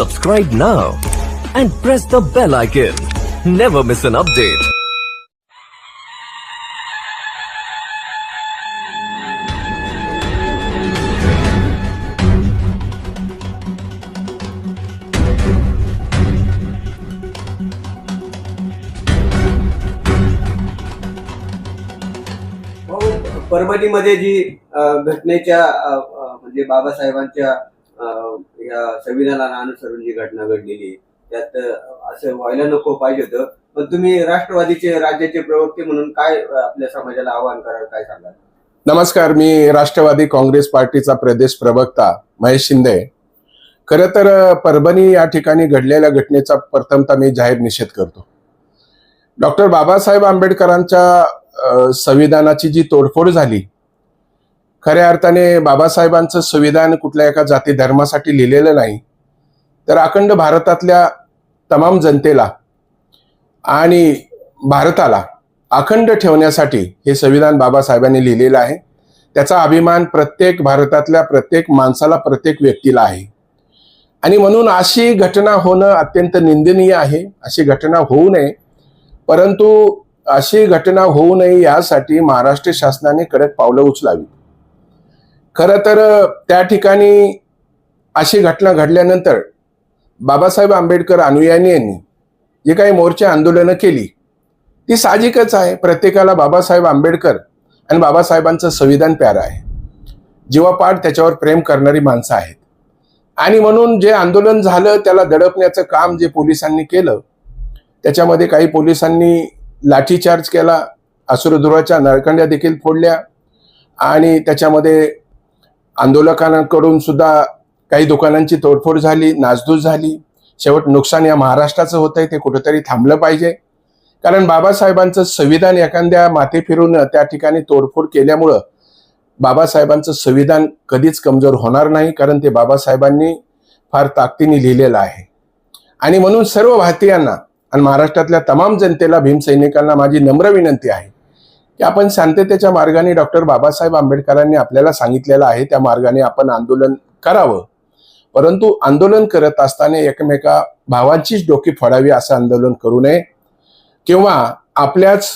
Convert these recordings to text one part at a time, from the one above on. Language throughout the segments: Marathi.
Subscribe now and press the bell icon. Never miss an update. परभणीमध्ये जी अ, घटनेच्या अ, अ, म्हणजे बाबासाहेबांच्या या संविधानाला अनुसरून जी घटना घडलेली त्यात असं व्हायला नको पाहिजे होतं. पण तुम्ही राष्ट्रवादीचे राज्याचे प्रवक्ते म्हणून काय आपल्या समाजाला आवाहन कराल काय सांगाल? नमस्कार मी राष्ट्रवादी काँग्रेस पार्टीचा प्रदेश प्रवक्ता महेश शिंदे. खरं तर परभणी या ठिकाणी घडलेल्या घटनेचा प्रथमतः मी जाहीर निषेध करतो. डॉक्टर बाबासाहेब आंबेडकरांच्या संविधानाची जी तोडफोड झाली खऱ्या अर्थाने बाबासाहेबांचं संविधान कुठल्या एका जाती धर्मासाठी लिहिलेलं नाही तर अखंड भारतातल्या तमाम जनतेला आणि भारताला अखंड ठेवण्यासाठी हे संविधान बाबासाहेबांनी लिहिलेलं आहे. त्याचा अभिमान प्रत्येक भारतातल्या प्रत्येक माणसाला प्रत्येक व्यक्तीला आहे. आणि म्हणून अशी घटना होणं अत्यंत निंदनीय आहे अशी घटना होऊ नये. परंतु अशी घटना होऊ नये यासाठी महाराष्ट्र शासनाने कडक पावलं उचलावी खरं तर त्या ठिकाणी अशी घटना घडल्यानंतर बाबासाहेब आंबेडकर अनुयायी यांनी जे काही मोर्चे आंदोलनं केली ती साहजिकच आहे. प्रत्येकाला बाबासाहेब आंबेडकर आणि बाबासाहेबांचं संविधान प्यारं आहे. जीवापाड त्याच्यावर प्रेम करणारी माणसं आहेत. आणि म्हणून जे आंदोलन झालं त्याला दडपण्याचं काम जे पोलिसांनी केलं त्याच्यामध्ये काही पोलिसांनी लाठीचार्ज केला असुरधुराच्या नळकंड्या देखील फोडल्या आणि त्याच्यामध्ये आंदोलकांकडून सुद्धा काही दुकानांची तोडफोड झाली नासधूस झाली. शेवट नुकसान या महाराष्ट्राचं होतंय ते कुठेतरी थांबलं पाहिजे. कारण बाबासाहेबांचं संविधान एखाद्या माथे फिरून त्या ठिकाणी तोडफोड केल्यामुळं बाबासाहेबांचं संविधान कधीच कमजोर होणार नाही कारण ते बाबासाहेबांनी फार ताकदीने लिहिलेलं आहे. आणि म्हणून सर्व भारतीयांना आणि महाराष्ट्रातल्या तमाम जनतेला भीमसैनिकांना माझी नम्र विनंती आहे. की आपण शांततेच्या मार्गाने डॉक्टर बाबासाहेब आंबेडकरांनी आपल्याला सांगितलेलं आहे त्या मार्गाने आपण आंदोलन करावं. परंतु आंदोलन करत असताना एकमेका भावांचीच डोकी फोडावी असं आंदोलन करू नये. किंवा आपल्याच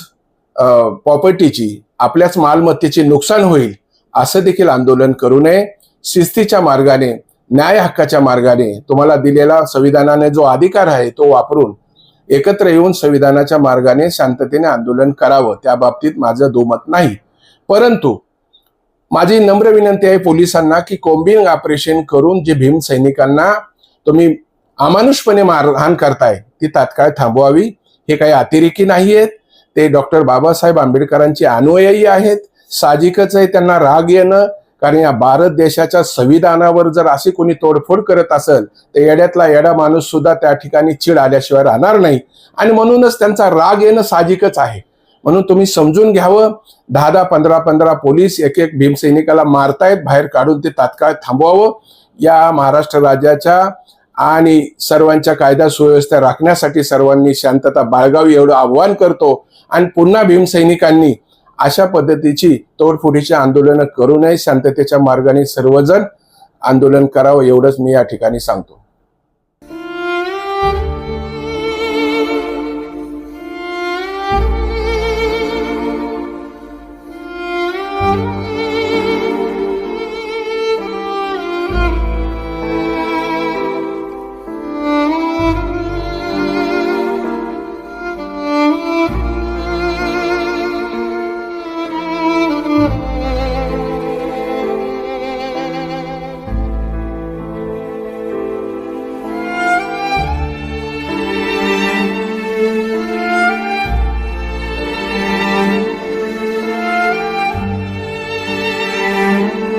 प्रॉपर्टीची आपल्याच मालमत्तेची नुकसान होईल असं देखील आंदोलन करू नये. शिस्तीच्या मार्गाने न्याय हक्काच्या मार्गाने तुम्हाला दिलेला संविधानाने जो अधिकार आहे तो वापरून एकत्र येऊन संविधानाच्या मार्गाने शांततेने आंदोलन करावं त्या बाबतीत माझं दुमत नाही. परंतु माझी नम्र विनंती आहे पोलिसांना की कोम्बिंग ऑपरेशन करून जे भीम सैनिकांना तुम्ही अमानुषपणे मारहाण करताय ती तात्काळ थांबवावी. हे काही अतिरेकी नाही आहेत ते डॉक्टर बाबासाहेब आंबेडकरांचे अनुयायी आहेत. साहजिकच आहे त्यांना राग येणं. कारण या भारत देशाच्या संविधानावर जर अशी कोणी तोडफोड करत असेल तर येड्यातला येडा माणूस सुद्धा त्या ठिकाणी चिड आल्याशिवाय राहणार नाही. आणि म्हणूनच त्यांचा राग येणं साहजिकच आहे. म्हणून तुम्ही समजून घ्यावं. दहा दहा पंधरा पंधरा पोलीस एक एक भीमसैनिकाला मारतायत बाहेर काढून ते तात्काळ थांबवावं. या महाराष्ट्र राज्याच्या आणि सर्वांच्या कायदा सुव्यवस्था राखण्यासाठी सर्वांनी शांतता बाळगावी एवढं आव्हान करतो. आणि पुन्हा भीमसैनिकांनी अशा पद्धतीची तोडफोडीची आंदोलनं करू नये शांततेच्या मार्गाने सर्वजण आंदोलन करावं एवढंच मी या ठिकाणी सांगतो.